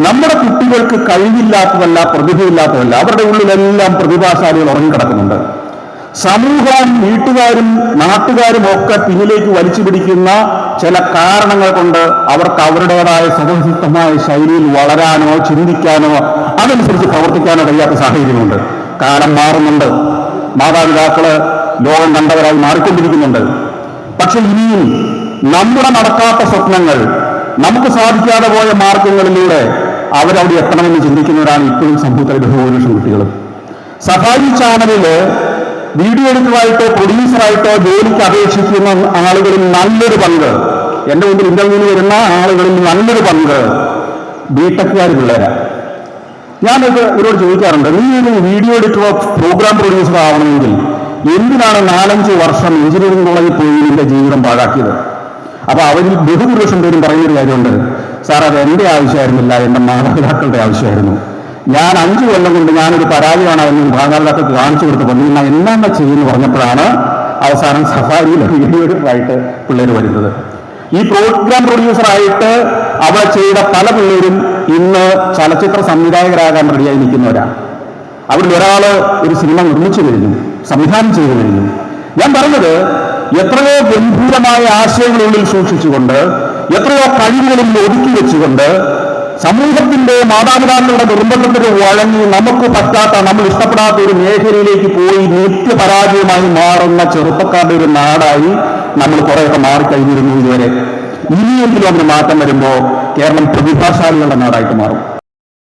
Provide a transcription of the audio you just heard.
നമ്മുടെ കുട്ടികൾക്ക് കഴിവില്ലാത്തതല്ല പ്രതിഭയില്ലാത്തതല്ല. അവരുടെ ഉള്ളിലെല്ലാം പ്രതിഭാശാലികൾ ഉറങ്ങിക്കിടക്കുന്നുണ്ട്. സമൂഹവും വീട്ടുകാരും നാട്ടുകാരും ഒക്കെ പിന്നിലേക്ക് വലിച്ചു പിടിക്കുന്ന ചില കാരണങ്ങൾ കൊണ്ട് അവർക്ക് അവരുടേതായ സ്വതസിദ്ധമായ ശൈലിയിൽ വളരാനോ ചിന്തിക്കാനോ അതനുസരിച്ച് പ്രവർത്തിക്കാനോ കഴിയാത്ത സാഹചര്യമുണ്ട്. കാലം മാറുന്നുണ്ട്. മാതാപിതാക്കൾ ലോകം കണ്ടവരായി മാറിക്കൊണ്ടിരിക്കുന്നുണ്ട്. പക്ഷെ ഇനിയും നമ്മുടെ നടക്കാത്ത സ്വപ്നങ്ങൾ നമുക്ക് സാധിക്കാതെ പോയ മാർഗങ്ങളിലൂടെ അവരവിടെ എത്തണമെന്ന് ചിന്തിക്കുന്നവരാണ് ഇപ്പോഴും സമൂഹത്തിലെ ബഹുഭൂരിപക്ഷം കുട്ടികളും. സഫാരി ചാനലിൽ വീഡിയോ എഡിറ്ററായിട്ടോ പ്രൊഡ്യൂസറായിട്ടോ ജോലിക്ക് അപേക്ഷിക്കുന്ന ആളുകളിൽ നല്ലൊരു പങ്ക്. എന്റെ മുമ്പിൽ ഇന്റർവ്യൂവിന് വരുന്ന ആളുകളിൽ നല്ലൊരു പങ്ക് ബിടെക്കുകാർ പിള്ളേരാണ് ഞാനൊക്കെ ഇവരോട് ചോദിക്കാറുണ്ട് നീ ഒരു വീഡിയോ എഡിറ്ററോ പ്രോഗ്രാം പ്രൊഡ്യൂസർ ആവണമെങ്കിൽ എന്തിനാണ് നാലഞ്ച് വർഷം എഞ്ചിനീയറിംഗ് കോളേജിൽ പോയി നിന്റെ ജീവിതം പാഴാക്കിയത്? അപ്പൊ അവരിൽ ബഹുഭൂരിപക്ഷം പേരും പറയുന്നൊരു കാര്യമുണ്ട് സാർ അത് എന്റെ ആവശ്യമായിരുന്നില്ല. എന്റെ മാതാപിതാക്കളുടെ ആവശ്യമായിരുന്നു. ഞാൻ അഞ്ചു കൊല്ലം കൊണ്ട് ഞാനൊരു പരാതിയാണ് അവന് മാതാപിതാക്കൾക്ക് കാണിച്ചു കൊടുത്തപ്പോൾ നിങ്ങൾ എന്താണ് ചെയ്യുന്നു പറഞ്ഞപ്പോഴാണ് അവസാനം സഫാരിയിൽ വീഡിയോ എഡിറ്ററായിട്ട് പിള്ളേർ വരുന്നത്. ഈ പ്രോഗ്രാം പ്രൊഡ്യൂസറായിട്ട് അവിടെ ചെയ്ത പല പിള്ളേരും ഇന്ന് ചലച്ചിത്ര സംവിധായകരാകാൻ റെഡിയായി നിൽക്കുന്നവരാണ് അവരിൽ ഒരാൾ ഒരു സിനിമ നിർമ്മിച്ചു കഴിഞ്ഞു സംവിധാനം ചെയ്തു കഴിഞ്ഞു. ഞാൻ പറഞ്ഞത് എത്രയോ ഗംഭീരമായ ആശയങ്ങളുള്ളിൽ സൂക്ഷിച്ചുകൊണ്ട് എത്രയോ കഴിവുകളിൽ ഒതുക്കി വെച്ചുകൊണ്ട് സമൂഹത്തിന്റെ മാതാപിതാക്കളുടെ നിർബന്ധത്തിന് വഴങ്ങി നമുക്ക് പറ്റാത്ത നമ്മൾ ഇഷ്ടപ്പെടാത്ത ഒരു മേഖലയിലേക്ക് പോയി നിത്യപരാജയമായി മാറുന്ന ചെറുപ്പക്കാരുടെ ഒരു നാടായി നമ്മൾ കുറേയൊക്കെ മാറിക്കഴിഞ്ഞിരുന്നു ഇതുവരെ. ഇനിയെങ്കിലും അതിന് മാറ്റം വരുമ്പോൾ കേരളം പ്രതിഭാശാലികളുടെ നാടായിട്ട് മാറും.